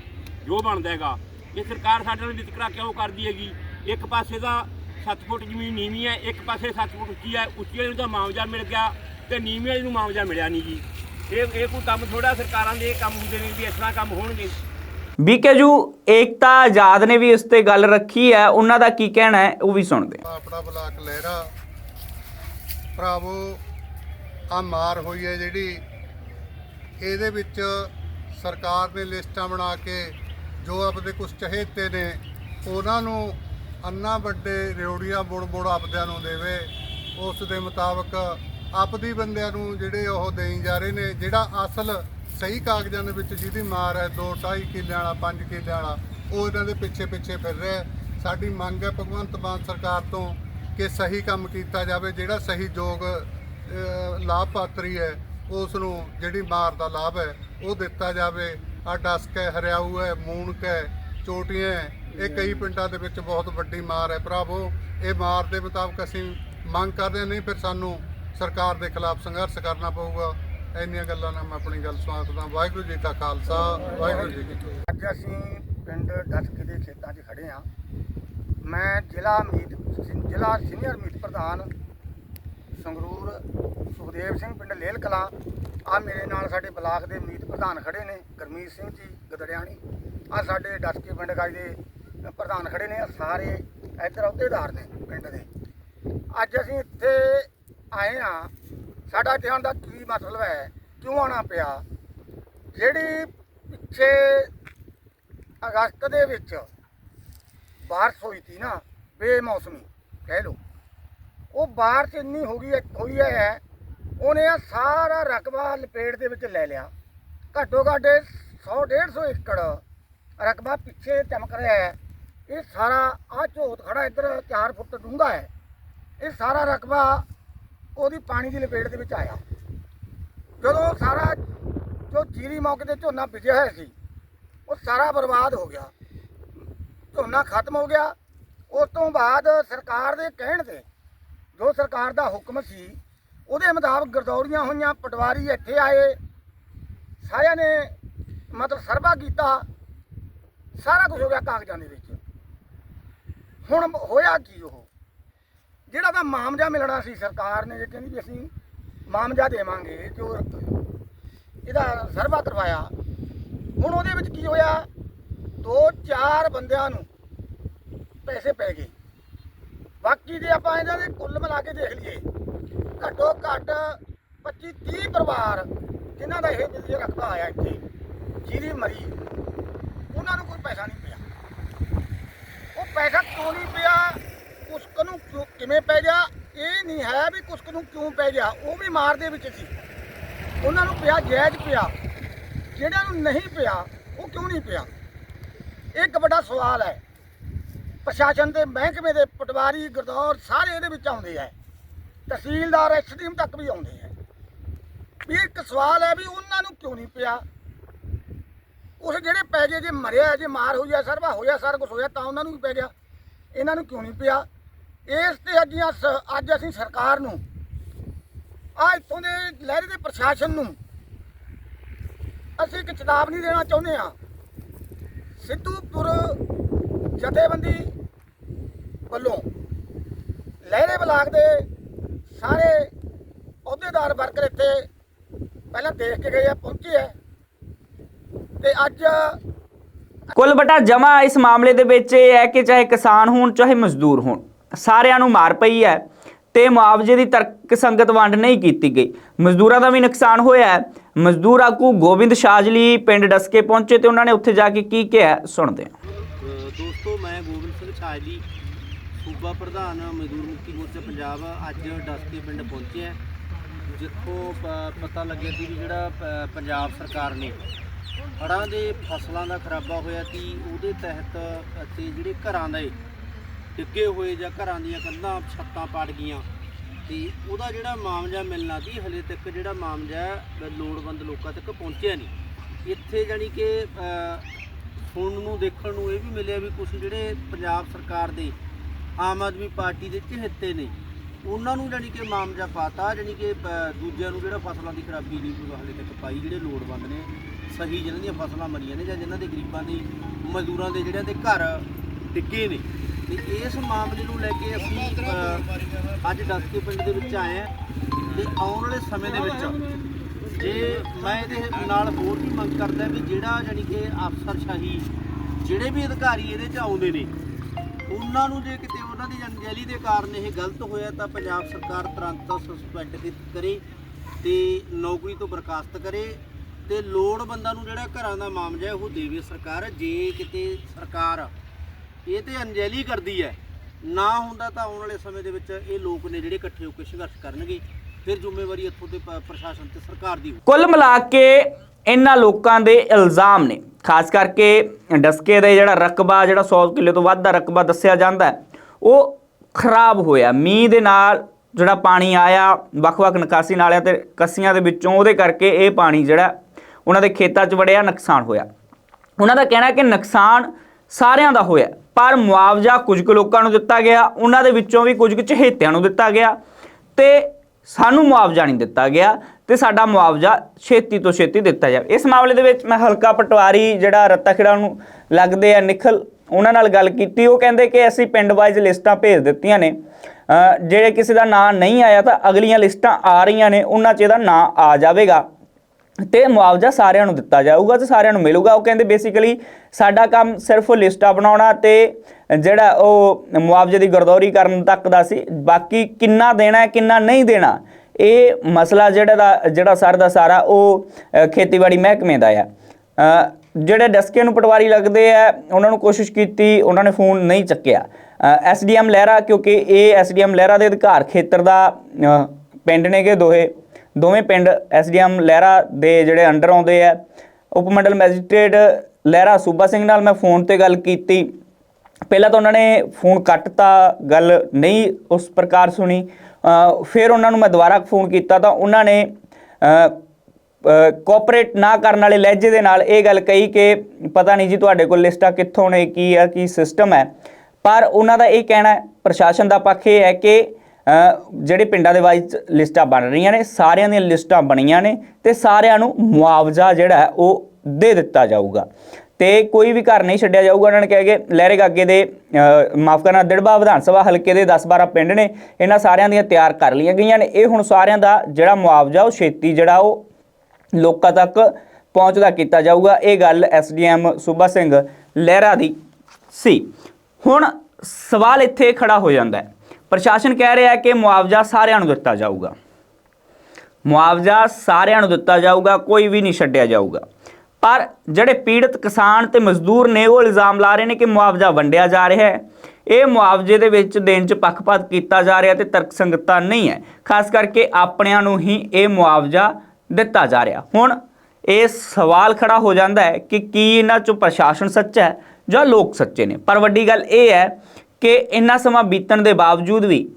ਜੋ ਬਣਦਾ ਹੈਗਾ। ਇਹ ਸਰਕਾਰ ਸਾਡੇ ਨਾਲ ਵਿਤਕਰਾ ਕਿਉਂ ਕਰਦੀ ਹੈਗੀ? ਇੱਕ ਪਾਸੇ ਦਾ 7 ਫੁੱਟ ਜ਼ਮੀਨ ਨੀਵੀਂ ਹੈ ਇੱਕ ਪਾਸੇ 7 ਫੁੱਟ ਉੱਚੀ ਹੈ ਉੱਚੀ ਵਾਲੀ ਨੂੰ ਤਾਂ ਮਾਮਜਾ ਮਿਲ ਗਿਆ ਤੇ ਨੀਵੀਂ ਵਾਲੀ ਨੂੰ ਮਾਮਜਾ ਮਿਲਿਆ ਨਹੀਂ ਜੀ। ਇਹ ਇਹ ਕੋਈ ਕੰਮ ਥੋੜਾ ਸਰਕਾਰਾਂ ਦੇ ਇਹ ਕੰਮ ਹੁੰਦੇ ਨੇ ਵੀ ਇਸ ਤਰ੍ਹਾਂ ਕੰਮ ਹੋਣਗੇ। ਬੀਕੇਜੂ ਏਕਤਾ ਆਜ਼ਾਦ ਨੇ ਵੀ ਇਸ ਤੇ ਗੱਲ ਰੱਖੀ ਹੈ ਉਹਨਾਂ ਦਾ ਕੀ ਕਹਿਣਾ ਹੈ ਉਹ ਵੀ ਸੁਣਦੇ ਹਾਂ। ਆਪਣਾ ਬਲਾਕ ਲਹਿਰਾ ਭਰਾਵੋ ਆ ਮਾਰ ਹੋਈ ਹੈ ਜਿਹੜੀ ਇਹਦੇ ਵਿੱਚ ਸਰਕਾਰ ਨੇ ਲਿਸਟਾਂ ਬਣਾ ਕੇ ਜੋ ਆਪਦੇ ਕੁਝ ਚਹੇਤੇ ਨੇ ਉਹਨਾਂ ਨੂੰ ਅੰਨਾ ਵੱਡੇ ਰਿਉੜੀਆਂ ਬੁੜ ਬੁੜ ਆਪਦਿਆਂ ਨੂੰ ਦੇਵੇ ਉਸ ਦੇ ਮੁਤਾਬਕ ਆਪਦੀ ਬੰਦਿਆਂ ਨੂੰ ਜਿਹੜੇ ਉਹ ਦੇਈ ਜਾ ਰਹੇ ਨੇ ਜਿਹੜਾ ਅਸਲ ਸਹੀ ਕਾਗਜ਼ਾਂ ਦੇ ਵਿੱਚ ਜਿਹਦੀ ਮਾਰ ਹੈ 2 2.5 ਕਿੱਲਿਆਂ ਵਾਲਾ 5 ਕਿੱਲਿਆਂ ਵਾਲਾ ਉਹ ਇਹਨਾਂ ਦੇ ਪਿੱਛੇ ਪਿੱਛੇ ਫਿਰ ਰਿਹਾ ਸਾਡੀ ਮੰਗ ਹੈ ਭਗਵੰਤ ਮਾਨ ਸਰਕਾਰ ਤੋਂ ਕਿ ਸਹੀ ਕੰਮ ਕੀਤਾ ਜਾਵੇ ਜਿਹੜਾ ਸਹੀ ਯੋਗ ਲਾਭਪਾਤਰੀ ਹੈ ਉਸ ਨੂੰ ਜਿਹੜੀ ਮਾਰ ਦਾ ਲਾਭ ਹੈ ਉਹ ਦਿੱਤਾ ਜਾਵੇ। ਆ ਡਸਕ ਹੈ ਹਰਿਆਊ ਹੈ ਮੂਣਕ ਹੈ ਚੋਟੀਆਂ ਹੈ, ਇਹ ਕਈ ਪਿੰਡਾਂ ਦੇ ਵਿੱਚ ਬਹੁਤ ਵੱਡੀ ਮਾਰ ਹੈ। ਭਰਾਵੋ, ਇਹ ਮਾਰ ਦੇ ਮੁਤਾਬਕ ਅਸੀਂ ਮੰਗ ਕਰਦੇ ਨਹੀਂ ਫਿਰ ਸਾਨੂੰ ਸਰਕਾਰ ਦੇ ਖਿਲਾਫ ਸੰਘਰਸ਼ ਕਰਨਾ ਪਊਗਾ। ਇੰਨੀਆਂ ਗੱਲਾਂ ਨਾਲ ਮੈਂ ਆਪਣੀ ਗੱਲ ਸਮਾਪਤ ਵਾਹਿਗੁਰੂ ਜੀ ਕਾ ਖਾਲਸਾ, ਵਾਹਿਗੁਰੂ ਜੀ ਕੀ ਫਤਿਹ। ਅੱਜ ਅਸੀਂ ਪਿੰਡ ਡਸਕੇ ਦੇ ਖੇਤਾਂ 'ਚ ਖੜੇ ਹਾਂ। ਮੈਂ ਜ਼ਿਲ੍ਹਾ ਮੀਤ ਜ਼ਿਲ੍ਹਾ ਸੀਨੀਅਰ ਮੀਤ ਪ੍ਰਧਾਨ ਸੰਗਰੂਰ ਸੁਖਦੇਵ ਸਿੰਘ ਪਿੰਡ ਲੇਲ ਕਲਾਂ। ਆ ਮੇਰੇ ਨਾਲ ਸਾਡੇ ਬਲਾਕ ਦੇ ਮੀਤ ਪ੍ਰਧਾਨ ਖੜੇ ਨੇ, ਗਰਮੀਤ ਸਿੰਘ ਜੀ ਗਦੜਿਆਣੀ। ਆ ਸਾਡੇ ਡਸਕੇ ਪਿੰਡ ਗਾਈ ਦੇ ਪ੍ਰਧਾਨ ਖੜੇ ਨੇ, ਸਾਰੇ ਇੱਧਰ ਅਹੁਦੇਦਾਰ ਨੇ ਪਿੰਡ ਦੇ। ਅੱਜ ਅਸੀਂ ਇੱਥੇ ਆਏ ਆ ਸਾਡਾ ਧਿਆਨ ਦਾ ਕੀ ਮਤਲਬ ਹੈ, ਕਿਉਂ ਆਣਾ ਪਿਆ? ਜਿਹੜੀ ਪਿੱਛੇ ਅਗਸਤ ਦੇ ਵਿੱਚ ਬਾਰਿਸ਼ ਹੋਈ ਸੀ ਨਾ, ਬੇਮੌਸਮੀ, ਕਹਿ ਲਓ। ਉਹ ਬਾਰਿਸ਼ ਇੰਨੀ ਹੋ ਗਈ ਹੈ- ਹੋਈ ਹੈ, ਉਹਨੇ ਆ ਸਾਰਾ ਰਕਬਾ ਲਪੇਟ ਦੇ ਵਿੱਚ ਲੈ ਲਿਆ। ਘੱਟੋ ਘੱਟ 100 150 ਏਕੜ ਰਕਬਾ ਪਿੱਛੇ ਚਮਕ ਰਿਹਾ ਹੈ। ਇਹ ਸਾਰਾ ਆ ਝੋਤ ਖੜਾ ਇੱਧਰ 4 ਫੁੱਟ ਡੂੰਘਾ ਹੈ। ਇਹ ਸਾਰਾ ਰਕਬਾ ਉਹਦੀ ਪਾਣੀ ਦੀ ਲਪੇਟ ਦੇ ਵਿੱਚ ਆਇਆ। ਜਦੋਂ ਸਾਰਾ ਜੋ ਜੀਰੀ ਮੌਕੇ ਤੇ ਝੋਨਾ ਬੀਜਿਆ ਹੋਇਆ ਸੀ, ਉਹ ਸਾਰਾ ਬਰਬਾਦ ਹੋ ਗਿਆ। ਝੋਨਾ ਖਤਮ ਹੋ ਗਿਆ। ਉਸ ਤੋਂ ਬਾਅਦ ਸਰਕਾਰ ਦੇ ਕਹਿਣ ਤੇ ਜੋ ਸਰਕਾਰ ਦਾ ਹੁਕਮ ਸੀ, ਉਹਦੇ ਮੁਤਾਬਕ ਗਰਦੌਰੀਆਂ ਹੋਈਆਂ, ਪਟਵਾਰੀ ਇੱਥੇ ਆਏ। ਸਾਰਿਆਂ ਨੇ ਮਤਲਬ ਸਰਵਾ ਕੀਤਾ। ਸਾਰਾ ਕੁਝ ਹੋ ਗਿਆ ਕਾਗਜ਼ਾਂ ਦੇ ਵਿੱਚ। ਹੁਣ ਹੋਇਆ ਕੀ ਉਹ? ਜਿਹੜਾ ਤਾਂ ਮਾਮਜਾ ਮਿਲਣਾ ਸੀ ਸਰਕਾਰ ਨੇ, ਜੇ ਕਹਿੰਦੀ ਵੀ ਅਸੀਂ ਮਾਮਜਾ ਦੇਵਾਂਗੇ ਜੋ ਇਹਦਾ ਸਰਵਾ ਕਰਵਾਇਆ। ਹੁਣ ਉਹਦੇ ਵਿੱਚ ਕੀ ਹੋਇਆ? ਦੋ ਚਾਰ ਬੰਦਿਆਂ ਨੂੰ ਪੈਸੇ ਪੈ ਗਏ। ਬਾਕੀ ਜੇ ਆਪਾਂ ਇਹਨਾਂ ਦੇ ਕੁੱਲ ਮਿਲਾ ਕੇ ਦੇਖ ਲਈਏ, ਘੱਟੋ ਘੱਟ 25 30 ਪਰਿਵਾਰ ਜਿਨ੍ਹਾਂ ਦਾ ਇਹ ਬਿਜਲੀ ਰਕਬਾ ਆਇਆ ਇੱਥੇ ਜੀਰੀ ਮਰੀ, ਉਹਨਾਂ ਨੂੰ ਕੋਈ ਪੈਸਾ ਨਹੀਂ ਪਿਆ। ਪੈਸਾ ਕਿਉਂ ਨਹੀਂ ਪਿਆ? ਕੁਸਕ ਨੂੰ ਕਿਉਂ ਕਿਵੇਂ ਪੈ ਗਿਆ? ਇਹ ਨਹੀਂ ਹੈ ਵੀ ਕੁਸਕ ਨੂੰ ਕਿਉਂ ਪੈ ਗਿਆ। ਉਹ ਵੀ ਮਾਰ ਦੇ ਵਿੱਚ ਸੀ। ਉਹਨਾਂ ਨੂੰ ਪਿਆ, ਜਾਇਜ਼ ਪਿਆ। ਜਿਹੜਿਆਂ ਨੂੰ ਨਹੀਂ ਪਿਆ, ਉਹ ਕਿਉਂ ਨਹੀਂ ਪਿਆ? ਇਹ ਇੱਕ ਵੱਡਾ ਸਵਾਲ ਹੈ। ਪ੍ਰਸ਼ਾਸਨ ਦੇ ਮਹਿਕਮੇ ਦੇ ਪਟਵਾਰੀ, ਗੁਰਦੌਰ ਸਾਰੇ ਇਹਦੇ ਵਿੱਚ ਆਉਂਦੇ ਹੈ ਤਹਿਸੀਲਦਾਰ, ਐਸਡੀਐਮ ਤੱਕ ਵੀ ਆਉਂਦੇ ਹੈ ਵੀ ਇੱਕ ਸਵਾਲ ਹੈ ਵੀ ਉਹਨਾਂ ਨੂੰ ਕਿਉਂ ਨਹੀਂ ਪਿਆ? ਉਸ ਜਿਹੜੇ ਪੈ ਗਏ, ਜੇ ਮਰਿਆ, ਜੇ ਮਾਰ ਹੋਈ ਆ, ਸਰਵਾ ਹੋਇਆ, ਸਾਰਾ ਕੁਝ ਹੋਇਆ, ਤਾਂ ਉਹਨਾਂ ਨੂੰ ਵੀ ਪੈ ਗਿਆ। ਇਹਨਾਂ ਨੂੰ ਕਿਉਂ ਨਹੀਂ ਪਿਆ? ਇਸ ਤੇ ਅੱਜ ਅੱਜ ਅਸੀਂ ਸਰਕਾਰ ਨੂੰ, ਆ ਇੱਥੋਂ ਦੇ ਲਹਿਰੇ ਦੇ ਪ੍ਰਸ਼ਾਸਨ ਨੂੰ ਅਸੀਂ ਇੱਕ ਚੇਤਾਵਨੀ ਦੇਣਾ ਚਾਹੁੰਦੇ ਹਾਂ। ਸਿੱਧੂਪੁਰ ਜਥੇਬੰਦੀ ਵੱਲੋਂ ਲਹਿਰੇ ਬਲਾਕ ਦੇ ਸਾਰੇ ਅਹੁਦੇਦਾਰ ਵਰਕਰ ਇੱਥੇ ਪਹਿਲਾਂ ਦੇਖ ਕੇ ਗਏ ਆ, ਪਹੁੰਚੇ ਆ। ਤੇ ਅੱਜ ਕੁੱਲ ਬਟਾ ਜਮਾ ਇਸ ਮਾਮਲੇ ਦੇ ਵਿੱਚ ਇਹ ਹੈ ਕਿ ਚਾਹੇ ਕਿਸਾਨ ਹੋਣ ਚਾਹੇ ਮਜ਼ਦੂਰ ਹੋਣ ਸਾਰਿਆਂ ਨੂੰ ਮਾਰ ਪਈ ਹੈ ਤੇ ਮੁਆਵਜ਼ੇ ਦੀ ਤਰਕ ਸੰਗਤ ਵੰਡ ਨਹੀਂ ਕੀਤੀ ਗਈ। ਮਜ਼ਦੂਰਾਂ ਦਾ ਵੀ ਨੁਕਸਾਨ ਹੋਇਆ ਹੈ। ਮਜ਼ਦੂਰ ਆਗੂ ਗੋਬਿੰਦ ਸ਼ਾਜਲੀ ਪਿੰਡ ਡਸਕੇ ਪਹੁੰਚੇ ਤੇ ਉਹਨਾਂ ਨੇ ਉੱਥੇ ਜਾ ਕੇ ਕੀ ਕਿਹਾ ਸੁਣਦੇ ਹਾਂ। ਦੋਸਤੋ ਮੈਂ ਗੋਬਿੰਦ ਸਿੰਘ ਛਾਜਲੀ ਸੂਬਾ ਪ੍ਰਧਾਨ ਮਜ਼ਦੂਰ ਮੁਕਤੀ ਮੋਰਚਾ ਪੰਜਾਬ ਅੱਜ ਡਸਕੇ ਪਿੰਡ ਪਹੁੰਚੇ ਹਾਂ। ਜਿੱਥੋਂ ਪ- ਪਤਾ ਲੱਗਿਆ ਸੀ ਵੀ ਜਿਹੜਾ ਪ- ਪੰਜਾਬ ਸਰਕਾਰ ਨੇ ਹੜ੍ਹਾਂ ਦੇ ਫਸਲਾਂ ਦਾ ਖਰਾਬਾ ਹੋਇਆ ਸੀ ਉਹਦੇ ਤਹਿਤ ਅਤੇ ਜਿਹੜੇ ਘਰਾਂ ਦੇ ਡਿੱਗੇ ਹੋਏ ਜਾਂ ਘਰਾਂ ਦੀਆਂ ਕੰਧਾਂ ਛੱਤਾਂ ਪਾੜ ਗਈਆਂ ਤੇ ਉਹਦਾ ਜਿਹੜਾ ਮਾਮਜਾ ਮਿਲਣਾ ਸੀ ਹਲੇ ਤੱਕ ਜਿਹੜਾ ਮਾਮਜਾ ਹੈ, ਲੋੜਵੰਦ ਲੋਕਾਂ ਤੱਕ ਪਹੁੰਚਿਆ ਨਹੀਂ। ਇੱਥੇ ਜਾਨੀ ਕਿ ਅ, ਸੁਣਨ ਨੂੰ ਦੇਖਣ ਨੂੰ ਇਹ ਵੀ ਮਿਲਿਆ ਵੀ ਕੁਝ ਜਿਹੜੇ ਪੰਜਾਬ ਸਰਕਾਰ ਦੇ ਆਮ ਆਦਮੀ ਪਾਰਟੀ ਦੇ ਚਹੇਤੇ ਨੇ ਉਹਨਾਂ ਨੂੰ ਜਾਨੀ ਕਿ ਮਾਮਜਾ ਪਾਤਾ ਜਾਨੀ ਕਿ ਅ, ਦੂਜਿਆਂ ਨੂੰ ਜਿਹੜਾ ਫਸਲਾਂ ਦੀ ਖਰਾਬੀ ਨਹੀਂ ਕੋਈ ਹਾਲੇ ਤੱਕ ਪਾਈ ਜਿਹੜੇ ਲੋੜਵੰਦ ਨੇ ਸਹੀ ਜਿਹਨਾਂ ਦੀਆਂ ਫਸਲਾਂ ਮਰੀਆਂ ਨੇ ਜਾਂ ਜਿਨ੍ਹਾਂ ਦੇ ਗਰੀਬਾਂ ਦੀ ਮਜ਼ਦੂਰਾਂ ਦੇ ਜਿਹੜਿਆਂ ਦੇ ਘਰ ਡਿੱਗੇ ਨੇ। ਤੇ ਇਸ ਮਾਮਲੇ ਨੂੰ ਲੈ ਕੇ ਅਸੀਂ ਅ, ਅੱਜ ਦਸਕੇ ਪਿੰਡ ਦੇ ਵਿੱਚ ਆਏ ਹਾਂ ਤੇ ਆਉਣ ਵਾਲੇ ਸਮੇਂ ਦੇ ਵਿੱਚ ਜੇ ਮੈਂ ਇਹਦੇ ਨਾਲ ਹੋਰ ਵੀ ਮੰਗ ਕਰਦਾ ਵੀ ਜਿਹੜਾ ਜਾਨੀ ਕਿ ਅਫਸਰਸ਼ਾਹੀ ਜਿਹੜੇ ਵੀ ਅਧਿਕਾਰੀ ਇਹਦੇ 'ਚ ਆਉਂਦੇ ਨੇ ਉਹਨਾਂ ਨੂੰ ਜੇ ਕਿਤੇ ਉਹਨਾਂ ਦੀ ਅਣਗਹਿਲੀ ਦੇ ਕਾਰਨ ਇਹ ਗਲਤ ਹੋਇਆ ਤਾਂ ਪੰਜਾਬ ਸਰਕਾਰ ਤੁਰੰਤ ਸਸਪੈਂਡ ਕਰੇ ਤੇ ਨੌਕਰੀ ਤੋਂ ਬਰਖਾਸਤ ਕਰੇ ਤੇ ਲੋੜਵੰਦਾਂ ਨੂੰ ਜਿਹੜਾ ਘਰਾਂ ਦਾ ਮਾਮਲਾ ਹੈ ਉਹ ਦੇਵੇ ਸਰਕਾਰ। ਜੇ ਕਿਤੇ ਸਰਕਾਰ ਇਹ ਤੇ ਅਣਜੈਲੀ ਕਰਦੀ ਹੈ, ਨਾ ਹੁੰਦਾ ਤਾਂ ਆਉਣ ਵਾਲੇ ਸਮੇਂ ਦੇ ਵਿੱਚ ਇਹ ਲੋਕ ਨੇ ਜਿਹੜੇ ਇਕੱਠੇ ਹੋ ਕੇ ਸੰਘਰਸ਼ ਕਰਨਗੇ। ਫਿਰ ਜ਼ਿੰਮੇਵਾਰੀ ਇੱਥੋਂ ਤੇ ਪ- ਪ੍ਰਸ਼ਾਸਨ ਤੇ ਸਰਕਾਰ ਦੀ ਹੋਊ। ਕੁੱਲ ਮਿਲਾ ਕੇ ਇਹਨਾਂ ਲੋਕਾਂ ਦੇ ਇਲਜ਼ਾਮ ਨੇ। ਖਾਸ ਕਰਕੇ ਡਸਕੇ ਦਾ ਜਿਹੜਾ ਰਕਬਾ, ਜਿਹੜਾ 100 ਕਿਲੋ ਤੋਂ ਵੱਧ ਦਾ ਰਕਬਾ ਦੱਸਿਆ ਜਾਂਦਾ ਹੈ, ਉਹ ਖਰਾਬ ਹੋਇਆ। ਮੀਂਹ ਦੇ ਨਾਲ ਜਿਹੜਾ ਪਾਣੀ ਆਇਆ, ਵੱਖ-ਵੱਖ ਨਿਕਾਸੀ ਨਾਲਿਆਂ ਤੇ ਕੱਸੀਆਂ ਦੇ ਵਿੱਚੋਂ, ਉਹਦੇ ਕਰਕੇ ਇਹ ਪਾਣੀ ਜਿਹੜਾ ਉਹਨਾਂ ਦੇ ਖੇਤਾਂ 'ਚ ਵੜਿਆ, ਨੁਕਸਾਨ ਹੋਇਆ। ਉਹਨਾਂ ਦਾ ਕਹਿਣਾ ਹੈ ਕਿ ਨੁਕਸਾਨ ਸਾਰਿਆਂ ਦਾ ਹੋਇਆ। ਪਰ ਮੁਆਵਜ਼ਾ ਕੁਝ ਕੁ ਲੋਕਾਂ ਨੂੰ ਦਿੱਤਾ ਗਿਆ, ਉਹਨਾਂ ਦੇ ਵਿੱਚੋਂ ਵੀ ਕੁਝ ਕੁ ਚਹੇਤਿਆਂ ਨੂੰ ਦਿੱਤਾ ਗਿਆ ਤੇ ਸਾਨੂੰ ਮੁਆਵਜ਼ਾ ਨਹੀਂ ਦਿੱਤਾ ਗਿਆ ਤੇ ਸਾਡਾ ਮੁਆਵਜ਼ਾ ਛੇਤੀ ਤੋਂ ਛੇਤੀ ਦਿੱਤਾ ਜਾਵੇ। ਇਸ ਮਾਮਲੇ ਦੇ ਵਿੱਚ ਮੈਂ ਹਲਕਾ ਪਟਵਾਰੀ ਜਿਹੜਾ ਰੱਤਾ ਖੇੜਾ ਨੂੰ ਲੱਗਦੇ ਆ ਨਿਖਲ ਉਹਨਾਂ ਨਾਲ ਗੱਲ ਕੀਤੀ। ਉਹ ਕਹਿੰਦੇ ਕਿ ਅਸੀਂ ਪਿੰਡ ਵਾਈਜ਼ ਲਿਸਟਾਂ ਭੇਜ ਦਿੱਤੀਆਂ ਨੇ। ਅ, ਜਿਹੜੇ ਕਿਸੇ ਦਾ ਨਾਂ ਨਹੀਂ ਆਇਆ ਤਾਂ ਅਗਲੀਆਂ ਲਿਸਟਾਂ ਆ ਰਹੀਆਂ ਨੇ ਉਹਨਾਂ 'ਚ ਇਹਦਾ ਨਾਂ ਆ ਜਾਵੇਗਾ। ਤੇ ਮੁਆਵਜ਼ਾ ਸਾਰਿਆਂ ਨੂੰ ਦਿੱਤਾ ਜਾਊਗਾ ਤੇ ਸਾਰਿਆਂ ਨੂੰ ਮਿਲੂਗਾ। ਉਹ ਕਹਿੰਦੇ ਬੇਸਿਕਲੀ ਸਾਡਾ ਕੰਮ ਸਿਰਫ ਲਿਸਟਾਂ ਬਣਾਉਣਾ ਤੇ ਜਿਹੜਾ ਉਹ ਮੁਆਵਜ਼ੇ ਦੀ ਗਰਦੌਰੀ ਕਰਨ ਤੱਕ ਦਾ ਸੀ, ਬਾਕੀ ਕਿੰਨਾ ਦੇਣਾ ਹੈ, ਕਿੰਨਾ ਨਹੀਂ ਦੇਣਾ, ਇਹ ਮਸਲਾ ਜਿਹੜਾ ਦਾ, ਜਿਹੜਾ ਸਰ ਦਾ ਸਾਰਾ ਉਹ ਖੇਤੀਬਾੜੀ ਮਹਿਕਮੇ ਦਾ ਆ। ਜਿਹੜੇ ਡਸਕੇ ਨੂੰ ਪਟਵਾਰੀ ਲੱਗਦੇ ਆ, ਉਹਨਾਂ ਨੂੰ ਕੋਸ਼ਿਸ਼ ਕੀਤੀ, ਉਹਨਾਂ ਨੇ ਫੋਨ ਨਹੀਂ ਚੱਕਿਆ। ਐਸਡੀਐਮ ਲਹਿਰਾ, ਕਿਉਂਕਿ ਇਹ ਐਸਡੀਐਮ ਲਹਿਰਾ ਦੇ ਅਧਿਕਾਰ ਖੇਤਰ ਦਾ ਪਿੰਡ ਨੇਗੇ ਦੋਹੇ, ਦੋਵੇਂ ਪਿੰਡ ਐਸਡੀਐਮ ਲਹਿਰਾ ਦੇ ਜਿਹੜੇ ਅੰਡਰ ਆਉਂਦੇ ਆ। ਉਪ ਮੰਡਲ ਮੈਜਿਸਟ੍ਰੇਟ ਲਹਿਰਾ ਸੂਬਾ ਸਿੰਘ ਨਾਲ ਮੈਂ ਫੋਨ ਤੇ ਗੱਲ ਕੀਤੀ। ਪਹਿਲਾਂ ਤਾਂ ਉਹਨਾਂ ਨੇ ਫੋਨ ਕੱਟਤਾ ਗੱਲ ਨਹੀਂ ਉਸ ਪ੍ਰਕਾਰ ਸੁਣੀ। ਫਿਰ ਉਹਨਾਂ ਨੂੰ ਮੈਂ ਦੁਬਾਰਾ ਫੋਨ ਕੀਤਾ ਤਾਂ ਉਹਨਾਂ ਨੇ ਕੋਆਪਰੇਟ ਨਾ ਕਰਨ ਵਾਲੇ ਲਹਿਜੇ ਦੇ ਨਾਲ ਇਹ ਗੱਲ ਕਹੀ ਕਿ ਪਤਾ ਨਹੀਂ ਜੀ ਤੁਹਾਡੇ ਕੋਲ ਲਿਸਟਾਂ ਕਿੱਥੋਂ ਨੇ, ਕੀ ਆ, ਕੀ ਸਿਸਟਮ ਹੈ। ਪਰ ਉਹਨਾਂ ਦਾ ਇਹ ਕਹਿਣਾ ਪ੍ਰਸ਼ਾਸਨ ਦਾ ਪੱਖ ਇਹ ਹੈ ਕਿ ਜਿਹੜੇ ਪਿੰਡਾਂ ਦੇ ਵਾਈਜ਼ ਲਿਸਟਾਂ ਬਣ ਰਹੀਆਂ ਨੇ, ਸਾਰਿਆਂ ਦੀਆਂ ਲਿਸਟਾਂ ਬਣੀਆਂ ਨੇ ਤੇ ਸਾਰਿਆਂ ਨੂੰ ਮੁਆਵਜ਼ਾ ਜਿਹੜਾ ਹੈ ਉਹ ਦੇ ਦਿੱਤਾ ਜਾਊਗਾ। ਤੇ ਕੋਈ ਵੀ ਘਰ ਨਹੀਂ ਛੱਡਿਆ ਜਾਊਗਾ। ਉਹਨਾਂ ਨੇ ਕਹਿ ਕੇ ਲਹਿਰੇ ਗਾਗੇ ਦੇ ਮਾਫ ਕਰਨਾ, ਦਿੜਬਾ ਵਿਧਾਨ ਸਭਾ ਹਲਕੇ ਦੇ 10-12 ਪਿੰਡ ਨੇ, ਇਹਨਾਂ ਸਾਰਿਆਂ ਦੀਆਂ ਤਿਆਰ ਕਰ ਲਈਆਂ ਗਈਆਂ ਨੇ। ਇਹ ਹੁਣ ਸਾਰਿਆਂ ਦਾ ਜਿਹੜਾ ਮੁਆਵਜ਼ਾ, ਉਹ ਛੇਤੀ ਜਿਹੜਾ ਉਹ ਲੋਕਾਂ ਤੱਕ ਪਹੁੰਚਦਾ ਕੀਤਾ ਜਾਊਗਾ। ਇਹ ਗੱਲ ਐਸਡੀਐਮ ਸੂਬਾ ਸਿੰਘ ਲਹਿਰਾ ਦੀ ਸੀ। ਹੁਣ ਸਵਾਲ ਇੱਥੇ ਖੜਾ ਹੋ ਜਾਂਦਾ ਹੈ। ਪ੍ਰਸ਼ਾਸਨ ਕਹਿ ਰਿਹਾ ਹੈ ਕਿ ਮੁਆਵਜ਼ਾ ਸਾਰਿਆਂ ਨੂੰ ਦਿੱਤਾ ਜਾਊਗਾ। ਮੁਆਵਜ਼ਾ ਸਾਰਿਆਂ ਨੂੰ ਦਿੱਤਾ ਜਾਊਗਾ, ਕੋਈ ਵੀ ਨਹੀਂ ਛੱਡਿਆ ਜਾਊਗਾ। ਪਰ ਜਿਹੜੇ ਪੀੜਤ ਕਿਸਾਨ ਤੇ ਮਜ਼ਦੂਰ ਨੇ, ਉਹ ਇਲਜ਼ਾਮ ਲਾ ਰਹੇ ਨੇ ਕਿ ਮੁਆਵਜ਼ਾ ਵੰਡਿਆ ਜਾ ਰਿਹਾ ਹੈ। ਇਹ ਮੁਆਵਜ਼ੇ ਦੇ ਵਿੱਚ ਦੇਣ 'ਚ ਪੱਖਪਾਤ ਕੀਤਾ ਜਾ ਰਿਹਾ ਤੇ ਤਰਕਸੰਗਤਾ ਨਹੀਂ ਹੈ। ਖਾਸ ਕਰਕੇ ਆਪਣਿਆਂ ਨੂੰ ਹੀ ਇਹ ਮੁਆਵਜ਼ਾ ਦਿੱਤਾ ਜਾ ਰਿਹਾ। ਹੁਣ ਇਹ ਸਵਾਲ ਖੜਾ ਹੋ ਜਾਂਦਾ ਹੈ ਕਿ ਕੀ ਇਹਨਾਂ 'ਚੋਂ ਪ੍ਰਸ਼ਾਸਨ ਸੱਚਾ ਹੈ ਜਾਂ ਲੋਕ ਸੱਚੇ ਨੇ? ਪਰ ਵੱਡੀ ਗੱਲ ਇਹ ਹੈ ਕਿ ਇੰਨਾ ਸਮਾਂ ਬੀਤਣ ਦੇ ਬਾਵਜੂਦ ਵੀ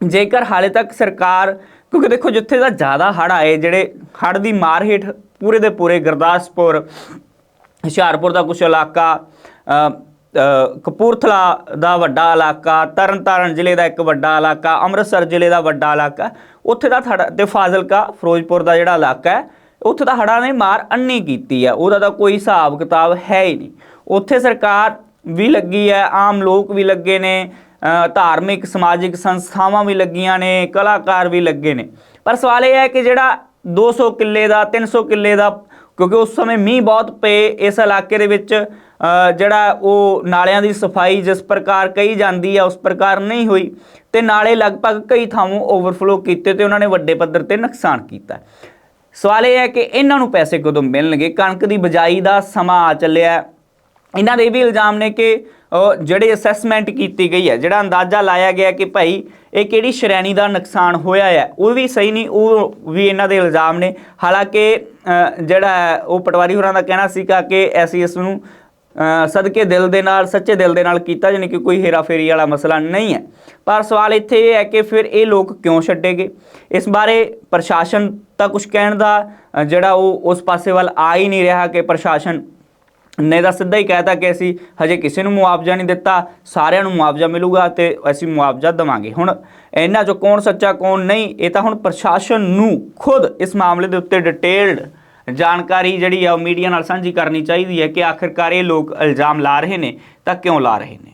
ਜੇਕਰ ਹਾਲੇ ਤੱਕ ਸਰਕਾਰ, ਕਿਉਂਕਿ ਦੇਖੋ ਜਿੱਥੇ ਦਾ ਜ਼ਿਆਦਾ ਹੜ੍ਹ ਆਏ, ਜਿਹੜੇ ਹੜ੍ਹ ਦੀ ਮਾਰ ਹੇਠ ਪੂਰੇ ਦੇ ਪੂਰੇ ਗੁਰਦਾਸਪੁਰ, ਹੁਸ਼ਿਆਰਪੁਰ ਦਾ ਕੁਝ ਇਲਾਕਾ ਕਪੂਰਥਲਾ ਦਾ ਵੱਡਾ ਇਲਾਕਾ, ਤਰਨਤਾਰਨ ਜ਼ਿਲ੍ਹੇ ਦਾ ਇੱਕ ਵੱਡਾ ਇਲਾਕਾ, ਅੰਮ੍ਰਿਤਸਰ ਜ਼ਿਲ੍ਹੇ ਦਾ ਵੱਡਾ ਇਲਾਕਾ, ਉੱਥੇ ਦਾ ਥੜਾ, ਤੇ ਫਾਜ਼ਿਲਕਾ, ਫਿਰੋਜ਼ਪੁਰ ਦਾ ਜਿਹੜਾ ਇਲਾਕਾ ਹੈ, ਉੱਥੇ ਦਾ ਹੜ੍ਹਾਂ ਨੇ ਮਾਰ ਅੰਨੀ ਕੀਤੀ ਹੈ, ਉਹਦਾ ਤਾਂ ਕੋਈ ਹਿਸਾਬ ਕਿਤਾਬ ਹੈ ਹੀ ਨਹੀਂ। ਉੱਥੇ ਸਰਕਾਰ ਵੀ ਲੱਗੀ ਹੈ, ਆਮ ਲੋਕ ਵੀ ਲੱਗੇ ਨੇ ਧਾਰਮਿਕ, ਸਮਾਜਿਕ ਸੰਸਥਾਵਾਂ ਵੀ ਲੱਗੀਆਂ ਨੇ, ਕਲਾਕਾਰ ਵੀ ਲੱਗੇ ਨੇ। ਪਰ ਸਵਾਲ ਇਹ ਹੈ ਕਿ ਜਿਹੜਾ 200 ਕਿੱਲੇ ਦਾ 300 ਕਿੱਲੇ ਦਾ, ਕਿਉਂਕਿ ਉਸ ਸਮੇਂ ਮੀਂਹ ਬਹੁਤ ਪਏ, ਇਸ ਇਲਾਕੇ ਦੇ ਵਿੱਚ ਜਿਹੜਾ ਉਹ ਨਾਲਿਆਂ ਦੀ ਸਫ਼ਾਈ ਜਿਸ ਪ੍ਰਕਾਰ ਕਹੀ ਜਾਂਦੀ ਹੈ ਉਸ ਪ੍ਰਕਾਰ ਨਹੀਂ ਹੋਈ। ਤੇ ਨਾਲੇ ਲਗਭਗ ਕਈ ਥਾਵਾਂ ਓਵਰਫਲੋ ਕੀਤੇ ਤੇ ਉਹਨਾਂ ਨੇ ਵੱਡੇ ਪੱਧਰ ਤੇ ਨੁਕਸਾਨ ਕੀਤਾ। ਸਵਾਲ ਇਹ ਹੈ ਕਿ ਇਹਨਾਂ ਨੂੰ ਪੈਸੇ ਕਦੋਂ ਮਿਲਣਗੇ? ਕਣਕ ਦੀ ਬਜਾਈ ਦਾ ਸਮਾਂ ਆ ਚੱਲਿਆ। ਇਹਨਾਂ ਦੇ ਇਹ ਵੀ ਇਲਜ਼ਾਮ ਨੇ ਕਿ ਜਿਹੜੀ ਅਸੈਸਮੈਂਟ ਕੀਤੀ ਗਈ ਹੈ, ਜਿਹੜਾ ਅੰਦਾਜ਼ਾ ਲਾਇਆ ਗਿਆ ਕਿ ਭਾਈ ਇਹ ਕਿਹੜੀ ਸ਼੍ਰੇਣੀ ਦਾ ਨੁਕਸਾਨ ਹੋਇਆ ਹੈ, ਉਹ ਵੀ ਸਹੀ ਨਹੀਂ, ਉਹ ਵੀ ਇਹਨਾਂ ਦੇ ਇਲਜ਼ਾਮ ਨੇ। ਹਾਲਾਂਕਿ ਜਿਹੜਾ ਉਹ ਪਟਵਾਰੀ ਹੋਰਾਂ ਦਾ ਕਹਿਣਾ ਸੀਗਾ ਕਿ ਅਸੀਂ ਇਸ ਨੂੰ ਸਦਕੇ ਦਿਲ ਦੇ ਨਾਲ, ਸੱਚੇ ਦਿਲ ਦੇ ਨਾਲ ਕੀਤਾ ਜਾਣੀ ਕਿ ਕੋਈ ਹੇਰਾਫੇਰੀ ਵਾਲਾ ਮਸਲਾ ਨਹੀਂ ਹੈ। ਪਰ ਸਵਾਲ ਇੱਥੇ ਇਹ ਹੈ ਕਿ ਫਿਰ ਇਹ ਲੋਕ ਕਿਉਂ ਛੱਡੇਗੇ? ਇਸ ਬਾਰੇ ਪ੍ਰਸ਼ਾਸਨ ਤਾਂ ਕੁਝ ਕਹਿਣ ਦਾ ਜਿਹੜਾ ਉਹ ਉਸ ਪਾਸੇ ਵੱਲ ਆ ਹੀ ਨਹੀਂ ਰਿਹਾ ਕਿ ਪ੍ਰਸ਼ਾਸਨ ਨੇ ਤਾਂ ਸਿੱਧਾ ਹੀ ਕਹਿਤਾ ਕਿ ਅਸੀਂ ਹਜੇ ਕਿਸੇ ਨੂੰ ਮੁਆਵਜ਼ਾ ਨਹੀਂ ਦਿੱਤਾ, ਸਾਰਿਆਂ ਨੂੰ ਮੁਆਵਜ਼ਾ ਮਿਲੂਗਾ ਤੇ ਅਸੀਂ ਮੁਆਵਜ਼ਾ ਦੇਵਾਂਗੇ। ਹੁਣ ਇਹਨਾਂ ਚੋਂ ਕੌਣ ਸੱਚਾ, ਕੌਣ ਨਹੀਂ, ਇਹ ਤਾਂ ਹੁਣ ਪ੍ਰਸ਼ਾਸਨ ਨੂੰ ਖੁਦ ਇਸ ਮਾਮਲੇ ਦੇ ਉੱਤੇ ਡਿਟੇਲਡ ਜਾਣਕਾਰੀ ਜਿਹੜੀ ਆ ਉਹ ਮੀਡੀਆ ਨਾਲ ਸਾਂਝੀ ਕਰਨੀ ਚਾਹੀਦੀ ਹੈ ਕਿ ਆਖਿਰਕਾਰ ਇਹ ਲੋਕ ਇਲਜ਼ਾਮ ਲਾ ਰਹੇ ਨੇ ਤਾਂ ਕਿਉਂ ਲਾ ਰਹੇ ਨੇ।